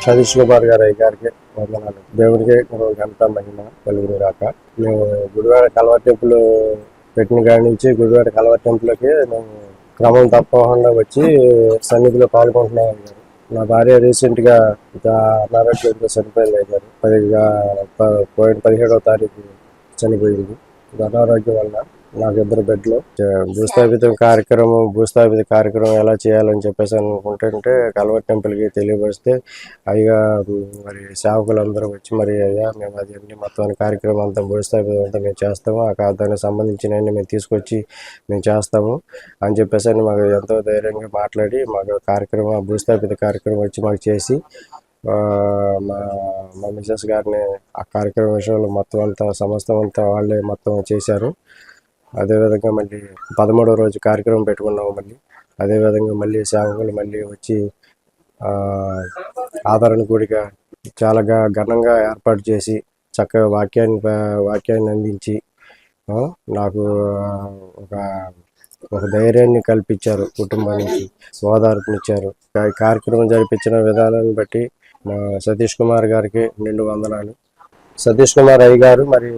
సతీష్ కుమార్ గారు అయ్య గారికి వందనాలు. దేవుడికి ఘనత మహిమ కలుగును రాక మేము గుడివాడ కలవ టెంపుల్ పెట్టిన కాడి నుంచి గుడివాడ కలవ టెంపుల్కి మేము క్రమం తప్పకుండా వచ్చి సన్నిధిలో పాల్గొంటున్నాం నా భార్య రీసెంట్గా ఇక అనారోగ్యంతో చనిపోయింది అయ్యారు పదిగా ప- పోయిన పదిహేడవ తారీఖు చనిపోయింది. అనారోగ్యం వల్ల నాకు ఇద్దరు బెడ్లు భూస్థాపితం కార్యక్రమం భూస్థాపిత కార్యక్రమం ఎలా చేయాలని చెప్పేసి అనుకుంటుంటే కల్వర్ టెంపుల్కి తెలియపరిస్తే అయ్యా మరి సేవకులందరూ వచ్చి మరి అయ్యా మేము అది అన్ని మొత్తం కార్యక్రమం అంతా భూస్థాపితం అంతా మేము చేస్తాము. ఆ దానికి సంబంధించిన మేము తీసుకొచ్చి మేము చేస్తాము. అని చెప్పేసి మాకు ఎంతో ధైర్యంగా మాట్లాడి మాకు కార్యక్రమం భూస్థాపిత కార్యక్రమం వచ్చి మాకు చేసి మా మా మిసెస్ గారిని ఆ కార్యక్రమం విషయంలో మొత్తం అంతా సమస్తం అంతా వాళ్ళే మొత్తం చేశారు. అదేవిధంగా మళ్ళీ పదమూడవ రోజు కార్యక్రమం పెట్టుకున్నాము మళ్ళీ. అదేవిధంగా మళ్ళీ సేవకులు మళ్ళీ వచ్చి ఆదరణ కూడిగా చాలా ఘనంగా ఏర్పాటు చేసి చక్కగా వాక్యాన్ని వాక్యాన్ని అందించి నాకు ఒక ఒక ధైర్యాన్ని కల్పించారు కుటుంబానికి ఓదార్పునిచ్చారు. ఈ కార్యక్రమం జరిపించిన విధానాన్ని బట్టి మా సతీష్ కుమార్ గారికి నిండు వందనాలు. సతీష్ కుమార్ అయ్య గారు మరి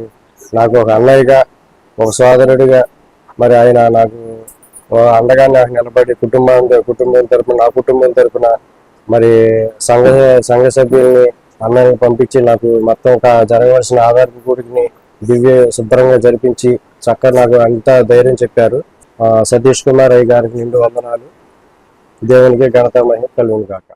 నాకు ఒక అన్నయ్యగా ఒక సోదరుడిగా మరి ఆయన నాకు అండగా నాకు నిలబడి కుటుంబం కుటుంబం తరపున నా కుటుంబం తరపున మరి సంఘ సంఘ సభ్యుల్ని అన్నయ్యని పంపించి నాకు మొత్తం ఒక జరగవలసిన ఆధారపు కూడిని దివ్య శుభ్రంగా జరిపించి చక్కగా నాకు అంతా ధైర్యం చెప్పారు. సతీష్ కుమార్ అయ్య గారికి నిండు వందనాలు. దేవునికి ఘనత మహిమ కలుగును కాక